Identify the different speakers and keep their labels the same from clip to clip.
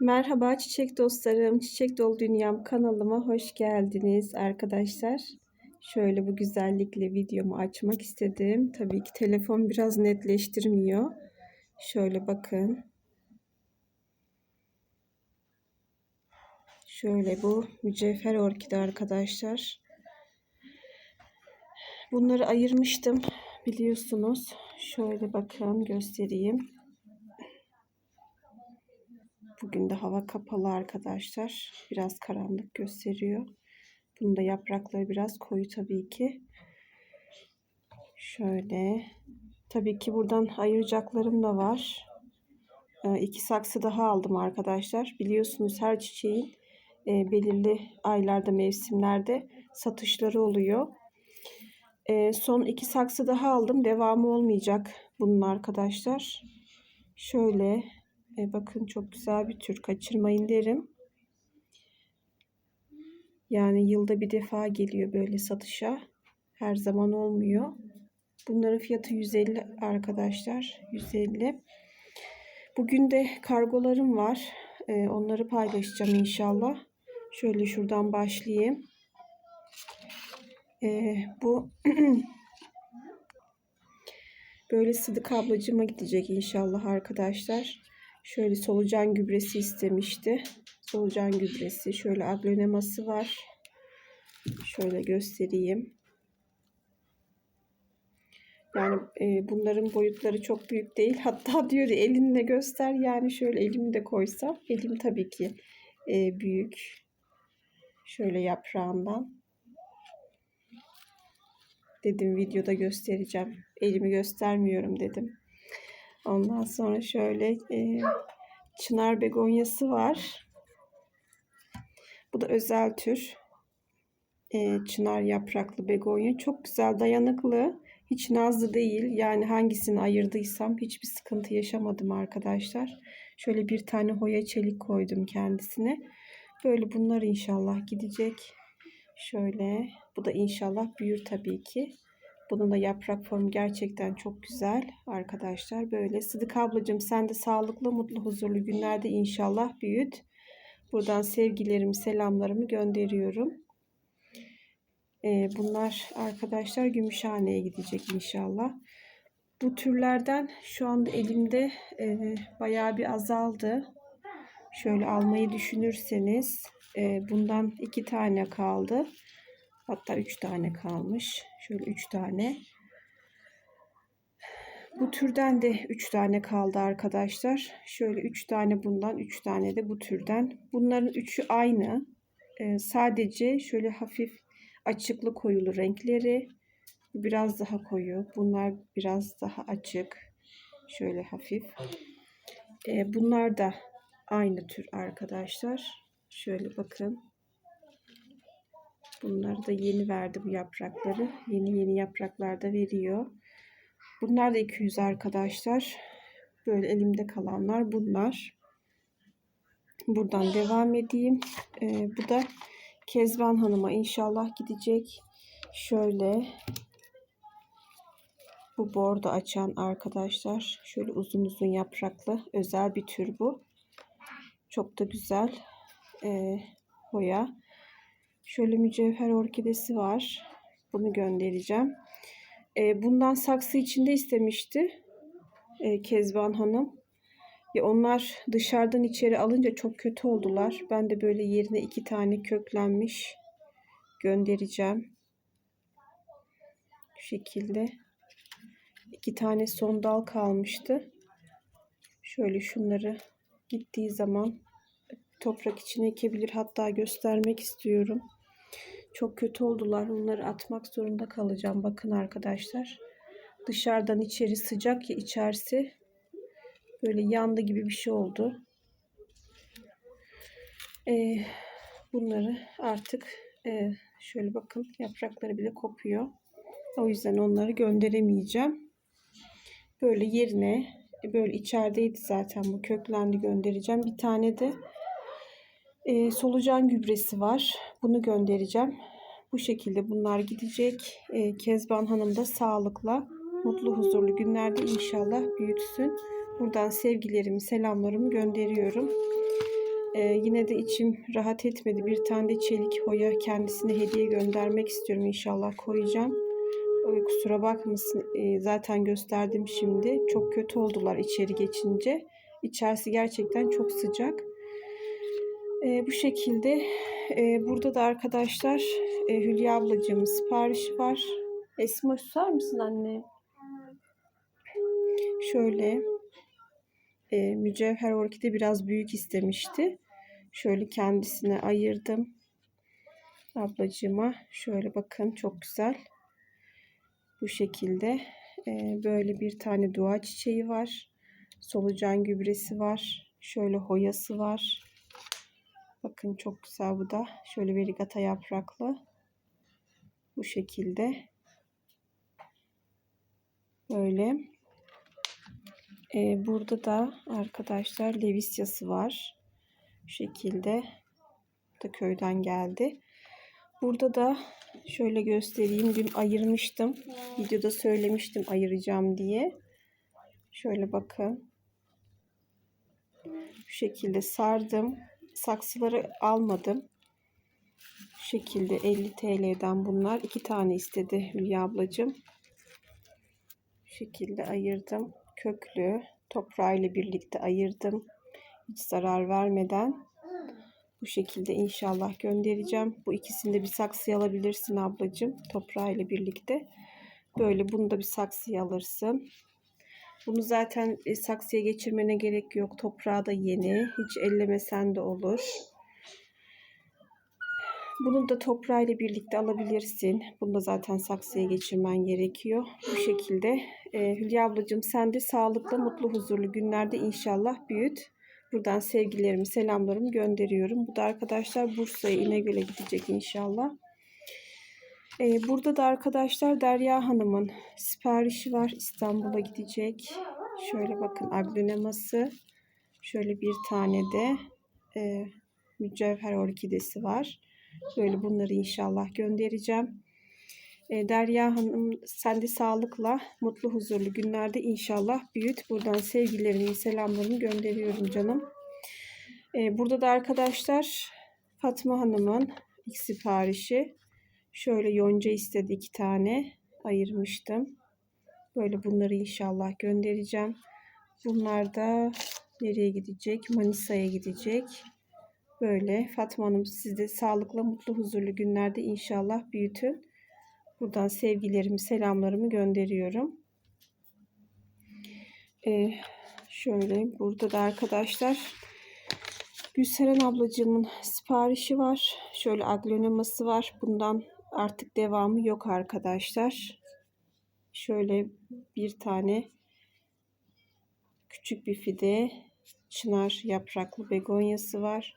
Speaker 1: Merhaba çiçek dostlarım, Çiçek Dolu Dünyam kanalıma hoş geldiniz arkadaşlar. Şöyle bu güzellikle videomu açmak istedim. Tabii ki telefon biraz netleştirmiyor. Şöyle bakın. Şöyle bu mücevher orkide arkadaşlar. Bunları ayırmıştım biliyorsunuz. Şöyle bakın göstereyim. Bugün de hava kapalı arkadaşlar. Biraz karanlık gösteriyor. Bunun da yaprakları biraz koyu tabii ki. Şöyle. Tabii ki buradan ayıracaklarım da var. Ee, iki saksı daha aldım arkadaşlar. Biliyorsunuz her çiçeğin e, belirli aylarda, mevsimlerde satışları oluyor. E, son iki saksı daha aldım. Devamı olmayacak bunun arkadaşlar. Şöyle e, bakın çok güzel bir tür. Kaçırmayın derim. Yani yılda bir defa geliyor böyle satışa. Her zaman olmuyor. Bunların fiyatı 150 arkadaşlar. 150. Bugün de kargolarım var. E, onları paylaşacağım inşallah. Şöyle şuradan başlayayım. E, bu böyle Sıdık ablacıma gidecek inşallah arkadaşlar. Şöyle solucan gübresi istemişti. Solucan gübresi. Şöyle agloneması var. Şöyle göstereyim. Yani e, bunların boyutları çok büyük değil. Hatta diyor elinle göster. Yani şöyle elimi de koysam. Elim tabii ki e, büyük. Şöyle yaprağından. Dedim videoda göstereceğim. Elimi göstermiyorum dedim. Ondan sonra şöyle e, çınar begonyası var. Bu da özel tür. E, çınar yapraklı begonya. Çok güzel, dayanıklı. Hiç nazlı değil. Yani hangisini ayırdıysam hiçbir sıkıntı yaşamadım arkadaşlar. Şöyle bir tane hoya çelik koydum kendisine. Böyle bunlar inşallah gidecek. Şöyle. Bu da inşallah büyür tabii ki. Bunun da yaprak formu gerçekten çok güzel arkadaşlar. Böyle Sıdık ablacığım sen de sağlıklı, mutlu, huzurlu günlerde inşallah büyüt. Buradan sevgilerimi, selamlarımı gönderiyorum. Ee, bunlar arkadaşlar Gümüşhane'ye gidecek inşallah. Bu türlerden şu anda elimde e, bayağı bir azaldı. Şöyle almayı düşünürseniz e, bundan iki tane kaldı. Hatta üç tane kalmış. Şöyle üç tane. Bu türden de üç tane kaldı arkadaşlar. Şöyle üç tane bundan, üç tane de bu türden. Bunların üçü aynı. Ee, sadece şöyle hafif açıklı koyulu renkleri. Biraz daha koyu. Bunlar biraz daha açık. Şöyle hafif. Ee, bunlar da aynı tür arkadaşlar. Şöyle bakın. Bunları da yeni verdi bu yaprakları. Yeni yeni yapraklar da veriyor. Bunlar da 200 arkadaşlar. Böyle elimde kalanlar bunlar. Buradan devam edeyim. Ee, bu da Kezban Hanım'a inşallah gidecek. Şöyle bu bordo açan arkadaşlar. Şöyle uzun uzun yapraklı özel bir tür bu. Çok da güzel. Ee, hoya. Şöyle mücevher orkidesi var. Bunu göndereceğim. E, bundan saksı içinde istemişti e, Kezban Hanım. Ya onlar dışarıdan içeri alınca çok kötü oldular. Ben de böyle yerine iki tane köklenmiş göndereceğim. Şu şekilde. iki tane son dal kalmıştı. Şöyle şunları gittiği zaman toprak içine ekebilir. Hatta göstermek istiyorum. Çok kötü oldular. Onları atmak zorunda kalacağım. Bakın arkadaşlar. Dışarıdan içeri sıcak ya içerisi böyle yandı gibi bir şey oldu. Ee, bunları artık e, şöyle bakın yaprakları bile kopuyor. O yüzden onları gönderemeyeceğim. Böyle yerine böyle içerideydi zaten bu köklendi göndereceğim. Bir tane de e, solucan gübresi var. Bunu göndereceğim. Bu şekilde bunlar gidecek. E, Kezban Hanım da sağlıkla, mutlu, huzurlu günlerde inşallah büyütsün. Buradan sevgilerimi, selamlarımı gönderiyorum. Ee, yine de içim rahat etmedi. Bir tane de çelik hoya kendisine hediye göndermek istiyorum. İnşallah koyacağım. Ee, kusura bakmasın. Ee, zaten gösterdim şimdi. Çok kötü oldular içeri geçince. İçerisi gerçekten çok sıcak. Ee, bu şekilde. Ee, burada da arkadaşlar e, Hülya ablacığımın siparişi var. Esma susar mısın anne? Şöyle e, mücevher orkide biraz büyük istemişti. Şöyle kendisine ayırdım. Ablacığıma şöyle bakın çok güzel. Bu şekilde e, böyle bir tane dua çiçeği var. Solucan gübresi var. Şöyle hoyası var. Bakın çok güzel bu da. Şöyle verigata yapraklı. Bu şekilde. Böyle. Ee, burada da arkadaşlar levisyası var. Bu şekilde. Bu da köyden geldi. Burada da şöyle göstereyim. Dün ayırmıştım. Videoda söylemiştim ayıracağım diye. Şöyle bakın. Bu şekilde sardım. Saksıları almadım. Bu şekilde 50 TL'den bunlar. iki tane istedi Hülya ablacığım. Bu şekilde ayırdım. Köklü toprağıyla birlikte ayırdım. Hiç zarar vermeden. Bu şekilde inşallah göndereceğim. Bu ikisini de bir saksıya alabilirsin ablacığım. Toprağıyla birlikte. Böyle bunu da bir saksıya alırsın. Bunu zaten e, saksıya geçirmene gerek yok. Toprağı da yeni. Hiç ellemesen de olur. Bunu da toprağıyla birlikte alabilirsin. Bunu da zaten saksıya geçirmen gerekiyor. Bu şekilde. Ee, Hülya ablacığım sen de sağlıklı, mutlu, huzurlu günlerde inşallah büyüt. Buradan sevgilerimi, selamlarımı gönderiyorum. Bu da arkadaşlar Bursa'ya İnegöl'e gidecek inşallah. Ee, burada da arkadaşlar Derya Hanım'ın siparişi var. İstanbul'a gidecek. Şöyle bakın agloneması. Şöyle bir tane de e, mücevher orkidesi var. Böyle bunları inşallah göndereceğim. E, Derya Hanım sen de sağlıkla, mutlu, huzurlu günlerde inşallah büyüt. Buradan sevgilerimi, selamlarımı gönderiyorum canım. E, burada da arkadaşlar Fatma Hanım'ın ilk siparişi. Şöyle yonca istedi iki tane. Ayırmıştım. Böyle bunları inşallah göndereceğim. Bunlar da nereye gidecek? Manisa'ya gidecek. Böyle Fatma Hanım siz de sağlıklı, mutlu, huzurlu günlerde inşallah büyütün. Buradan sevgilerimi, selamlarımı gönderiyorum. Ee, şöyle burada da arkadaşlar Gülseren ablacığımın siparişi var. Şöyle agloneması var. Bundan artık devamı yok arkadaşlar. Şöyle bir tane küçük bir fide çınar yapraklı begonyası var.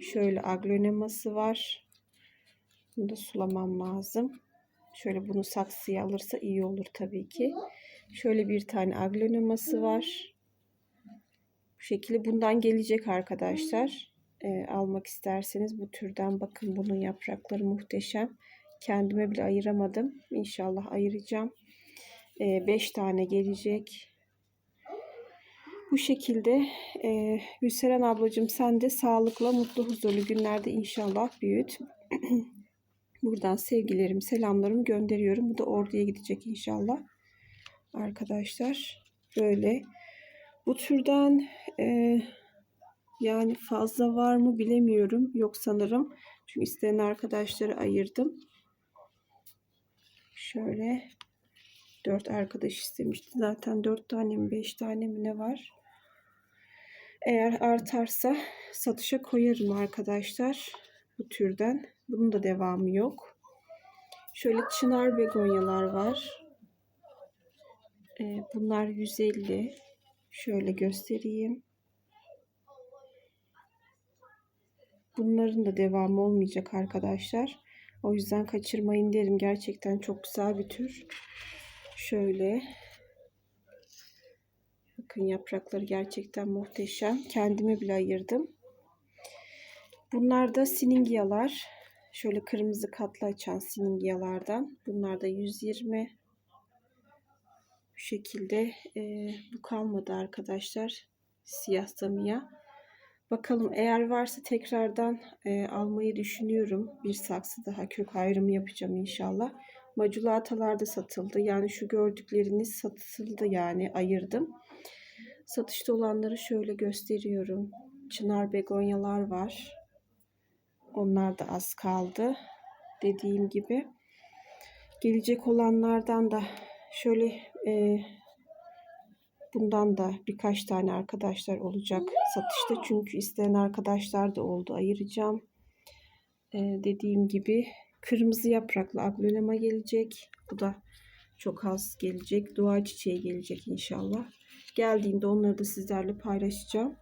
Speaker 1: Şöyle agloneması var. Bunu da sulamam lazım. Şöyle bunu saksıya alırsa iyi olur tabii ki. Şöyle bir tane agloneması var. Bu şekilde bundan gelecek arkadaşlar. E, almak isterseniz bu türden bakın bunun yaprakları muhteşem. Kendime bile ayıramadım. İnşallah ayıracağım. 5 e, tane gelecek. Bu şekilde e, Gülseren ablacığım sen de sağlıkla, mutlu, huzurlu günlerde inşallah büyüt. Buradan sevgilerim, selamlarımı gönderiyorum. Bu da orduya gidecek inşallah. Arkadaşlar böyle. Bu türden e, yani fazla var mı bilemiyorum. Yok sanırım. Çünkü isteyen arkadaşları ayırdım. Şöyle dört arkadaş istemişti. Zaten dört tane mi beş tane mi ne var? Eğer artarsa satışa koyarım arkadaşlar. Bu türden. Bunun da devamı yok. Şöyle çınar begonyalar var. Ee, bunlar 150. Şöyle göstereyim. Bunların da devamı olmayacak arkadaşlar. O yüzden kaçırmayın derim. Gerçekten çok güzel bir tür. Şöyle. Bakın yaprakları gerçekten muhteşem. Kendime bile ayırdım. Bunlar da siningyalar. Şöyle kırmızı katlı açan siningyalardan. Bunlar da 120. Bu şekilde e, bu kalmadı arkadaşlar. Siyah zamiya. Bakalım eğer varsa tekrardan e, almayı düşünüyorum. Bir saksı daha kök ayrımı yapacağım inşallah. Maculatalar da satıldı. Yani şu gördükleriniz satıldı yani ayırdım. Satışta olanları şöyle gösteriyorum. Çınar begonyalar var. Onlar da az kaldı. Dediğim gibi. Gelecek olanlardan da şöyle e, bundan da birkaç tane arkadaşlar olacak satışta. Çünkü isteyen arkadaşlar da oldu. Ayıracağım. E, dediğim gibi kırmızı yapraklı aglolema gelecek. Bu da çok az gelecek. Dua çiçeği gelecek inşallah. Geldiğinde onları da sizlerle paylaşacağım.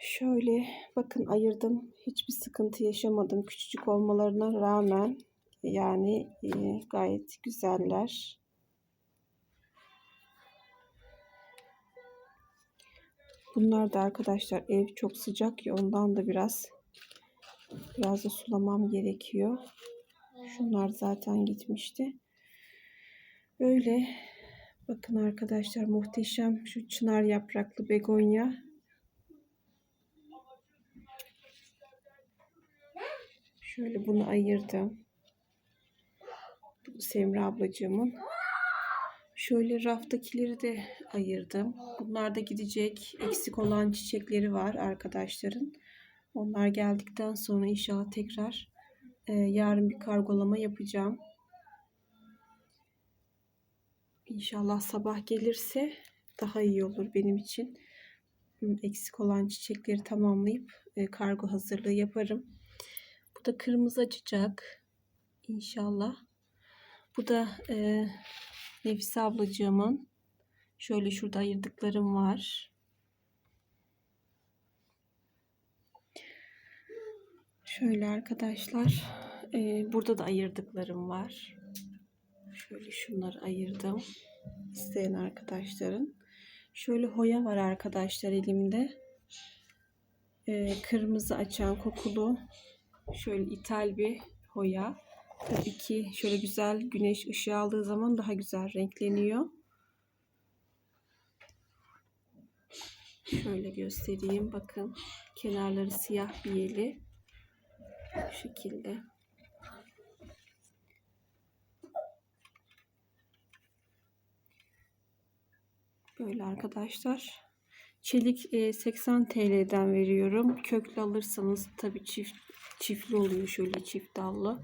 Speaker 1: Şöyle bakın ayırdım. Hiçbir sıkıntı yaşamadım. Küçücük olmalarına rağmen yani e, gayet güzeller. Bunlar da arkadaşlar ev çok sıcak ya ondan da biraz biraz da sulamam gerekiyor. Şunlar zaten gitmişti. Böyle bakın arkadaşlar muhteşem şu çınar yapraklı begonya. Şöyle bunu ayırdım. Bu Semra ablacığımın. Şöyle raftakileri de ayırdım. Bunlar da gidecek. Eksik olan çiçekleri var arkadaşların. Onlar geldikten sonra inşallah tekrar e, yarın bir kargolama yapacağım. İnşallah sabah gelirse daha iyi olur benim için. Eksik olan çiçekleri tamamlayıp e, kargo hazırlığı yaparım. Bu da kırmızı açacak. İnşallah. Bu da e, Nefise ablacığımın. Şöyle şurada ayırdıklarım var. Şöyle arkadaşlar. E, burada da ayırdıklarım var. Şöyle şunları ayırdım. İsteyen arkadaşların. Şöyle hoya var arkadaşlar elimde. E, kırmızı açan kokulu. Şöyle ithal bir hoya. Tabii ki şöyle güzel güneş ışığı aldığı zaman daha güzel renkleniyor. Şöyle göstereyim. Bakın kenarları siyah biyeli. Bu şekilde. Böyle arkadaşlar. Çelik 80 TL'den veriyorum. Köklü alırsanız tabii çift çiftli oluyor şöyle çift dallı.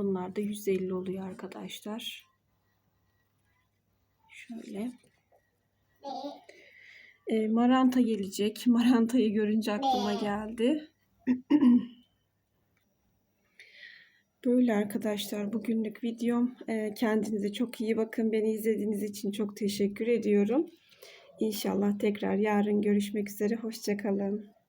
Speaker 1: Onlar da 150 oluyor arkadaşlar. Şöyle. E, maranta gelecek. Marantayı görünce aklıma geldi. Böyle arkadaşlar bugünlük videom. E, kendinize çok iyi bakın. Beni izlediğiniz için çok teşekkür ediyorum. İnşallah tekrar yarın görüşmek üzere. Hoşçakalın.